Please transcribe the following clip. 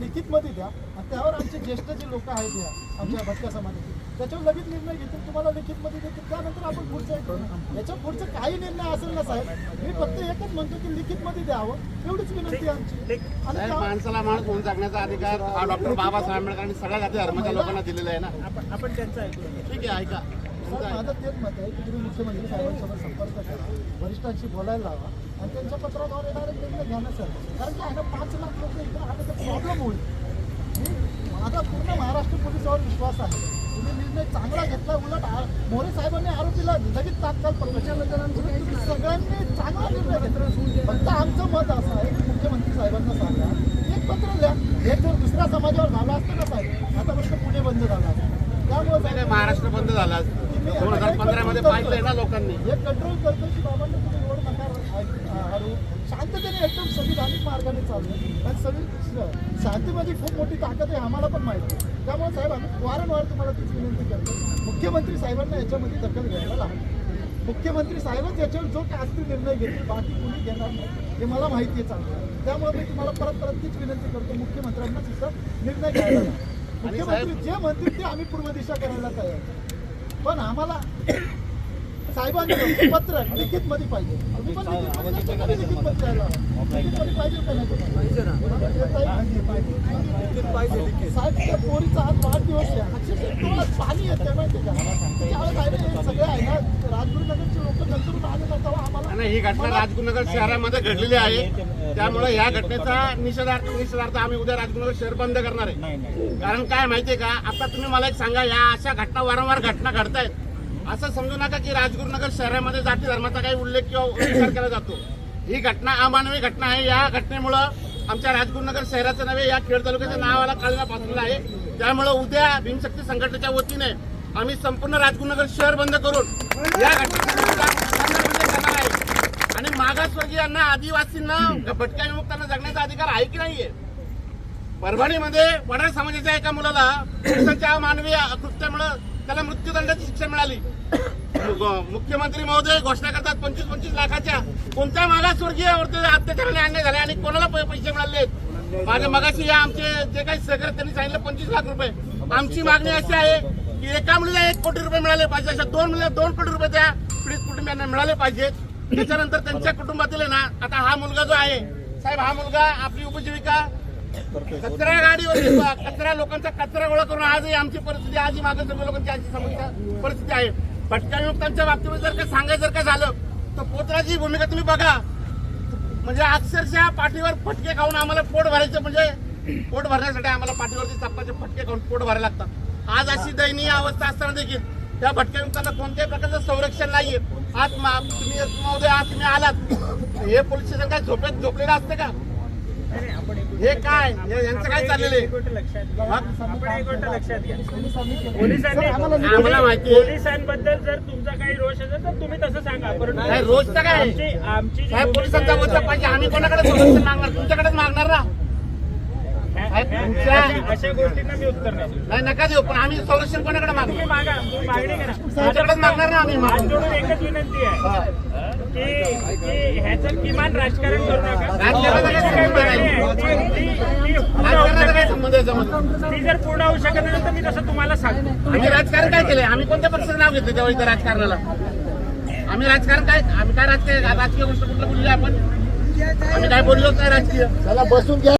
लिखित मध्ये द्या आणि त्यावर आमचे ज्येष्ठ जे लोक आहेत या आमच्या भटक्या समाजाचे त्याच्यावर लगेच निर्णय घेतील. तुम्हाला लिखित मध्ये देतील. त्यानंतर आपण पुढचं याच्या पुढचं काही निर्णय असेल ना साहेब? मी फक्त एकच म्हणतो की लिखित मध्ये द्यावं. एवढीच विनंती आहे आमची. आणि माणसाला माणूस होऊन जगण्याचा अधिकार हा डॉक्टर बाबासाहेब आंबेडकरांनी सगळ्या जाती धर्माच्या लोकांना दिलेला आहे ना. आपण आपण त्यांचं ठीक आहे ऐका. माझं तेच मत आहे की तुम्ही मुख्यमंत्री साहेबांसोबत संपर्क करा वरिष्ठांशी बोलायला लावा आणि त्यांच्या पत्राद्वारे डायरेक्ट निर्णय घ्या ना सर. कारण की आता ना पाच लाख लोक इकडे आले तर प्रॉब्लेम होईल. माझा पूर्ण महाराष्ट्र पोलिसावर विश्वास आहे. तुम्ही निर्णय चांगला घेतला उलट मोरे साहेबांनी आरोपीला लगेच तात्काळ पकडलं. सगळ्यांनी चांगला निर्णय घेतला. फक्त आमचं मत असं आहे की मुख्यमंत्री साहेबांना सांगा. एक पत्र द्या. हे जर दुसऱ्या समाजावर झालं असतं ना साहेब आता आतापर्यंत पुणे बंद झाला असतं. त्यामुळे महाराष्ट्र बंद झाला दोन हजार पंधरा मध्ये पाहिलंय ना लोकांनी. हे कंट्रोल करतो की बाबांना तुम्ही रोड नका हाडू शांततेने एकदम संविधानिक मार्गाने चालू. आणि सगळी शांतीमध्ये खूप मोठी ताकद आहे आम्हाला पण माहिती त्यामुळे साहेब आम्ही वारंवार तुम्हाला तीच विनंती करतो मुख्यमंत्री साहेबांना याच्यामध्ये दखल घ्यायला लागेल मुख्यमंत्री साहेबच याच्यावर जो काय असतील निर्णय घेतील बाकी कुणी घेणार नाही. हे मला माहिती आहे चांगलं. त्यामुळे मी तुम्हाला परत परत तीच विनंती करतो मुख्यमंत्र्यांना सुद्धा निर्णय घ्यायला मुख्यमंत्री जे म्हणतील ते आम्ही पूर्व दिशा करायला तयार आहे. पण आम्हाला साहेबांनी पत्र लिखित मध्ये पाहिजे तुम्ही पण लिखित मध्ये नसतं का लिखित मध्ये द्यायला? लिखित मध्ये पाहिजे का नाही साहेब त्या पोरीचा आज वाढदिवस आहे अक्षरशः डोळ्यात पाणी येते माहिती का त्यावेळेस आहे ना हे सगळे आहे ना राजगुरुनगरचे लोक नंतरून आले ना तेव्हा आम्हाला आणि ही घटना राजगुरुनगर शहरामध्ये घडलेली आहे त्यामुळे या घटनेचा निषेधार्थ निषेधार्थ आम्ही उद्या राजगुरुनगर शहर बंद करणार आहे कारण काय माहितीये का आता तुम्ही मला एक सांगा या अशा घटना वारंवार घटना घडतायत असं समजू नका की राजगुरुनगर शहरामध्ये जाती धर्माचा काही उल्लेख किंवा विचार केला जातो. ही घटना अमानवी घटना आहे. या घटनेमुळं आमच्या राजगुरुनगर शहराचं नव्हे या खेड तालुक्याच्या नावाला काढला पाठवला आहे. त्यामुळे उद्या भीमशक्ती संघटनेच्या वतीने आम्ही संपूर्ण राजगुरुनगर शहर बंद करून या घटनेचा आहे. आणि मागासवर्गीयांना आदिवासींना भटक्या विमुक्तांना जगण्याचा अधिकार आहे की नाहीये? परभणीमध्ये वडार समाजाच्या एका मुलाला पोलिसांच्या मानवी कृत्यामुळे त्याला मृत्यूदंडाची शिक्षा मिळाली. मुख्यमंत्री महोदय घोषणा करतात पंचवीस पंचवीस लाखाच्या. कोणत्या मागासवर्गीयावरती अत्याचाराने अन्याय झाले आणि कोणाला पैसे मिळाले माझ्या मगाशी या आमचे जे काही सहकार त्यांनी सांगितलं पंचवीस लाख रुपये. आमची मागणी अशी आहे की एका मुलीला एक कोटी रुपये मिळाले पाहिजे अशा दोन मुलीला दोन कोटी रुपये त्या पीडित कुटुंबियांना मिळाले पाहिजेत त्याच्यानंतर त्यांच्या कुटुंबातील आहे ना आता हा मुलगा जो आहे साहेब हा मुलगा आपली उपजीविका कचरा गाडीवर येतो. कचरा लोकांचा कचरा गोळा करून आजही आमची परिस्थिती आजही मागे सगळ्या लोकांची आजची समस्या परिस्थिती आहे. भटकाविमुक्तांच्या बाबतीमध्ये जर का सांगायचं जर का झालं तर पोत्राची भूमिका तुम्ही बघा. म्हणजे अक्षरशः पाठीवर फटके खाऊन आम्हाला पोट भरायचं म्हणजे पोट भरण्यासाठी आम्हाला पाठीवरती चप्पाचे फटके खाऊन पोट भरायला लागतात. आज अशी दयनीय अवस्था असताना देखील त्या भटक्या कोणत्याही प्रकारचं संरक्षण नाहीये. आज तुम्ही आज तुम्ही आलात. हे पोलीस स्टेशन काय झोपेत झोपलेलं असतं का? हे काय? यांचं काय चाललेलं आहे? आम्हाला माहिती आहे. पोलिसांबद्दल जर तुमचा काही रोष असेल तर तुम्ही तसं सांगा. परंतु नाही, रोजचं काय? आमची आमची जी साहेब भूमिका पोलिसांचा वचन पाहिजे. आम्ही कोणाकडे मागणार? तुमच्याकडेच मागणार ना? अशा- अशा गोष्टींना मी उत्तर नाही नका देऊ पण आम्ही संरक्षण कोणाकडे मागणार मागा तुम्ही मागणी करा. तुमच्याकडेच मागणार ना आम्ही? हात मागू. जोडून एकच विनंती आहे. हा. की की ह्याचं किमान राजकारण करू नका. राजकारणाचा काय संबंध. आहे, काय. संबंध याच्यामध्ये ती जर पूर्ण होऊ शकत नाही तर मी तसं तुम्हाला सांगतो. आम्ही राजकारण काय केलंय? आम्ही कोणत्या पक्षाचं नाव घेतलं तेव्हा इथं राजकारणाला? आम्ही राजकारण काय आम्ही काय राजकीय राजकीय गोष्ट कुठलं बोलली आपण? आम्ही काय बोललोच नाही राजकीय? चला बसून घ्या.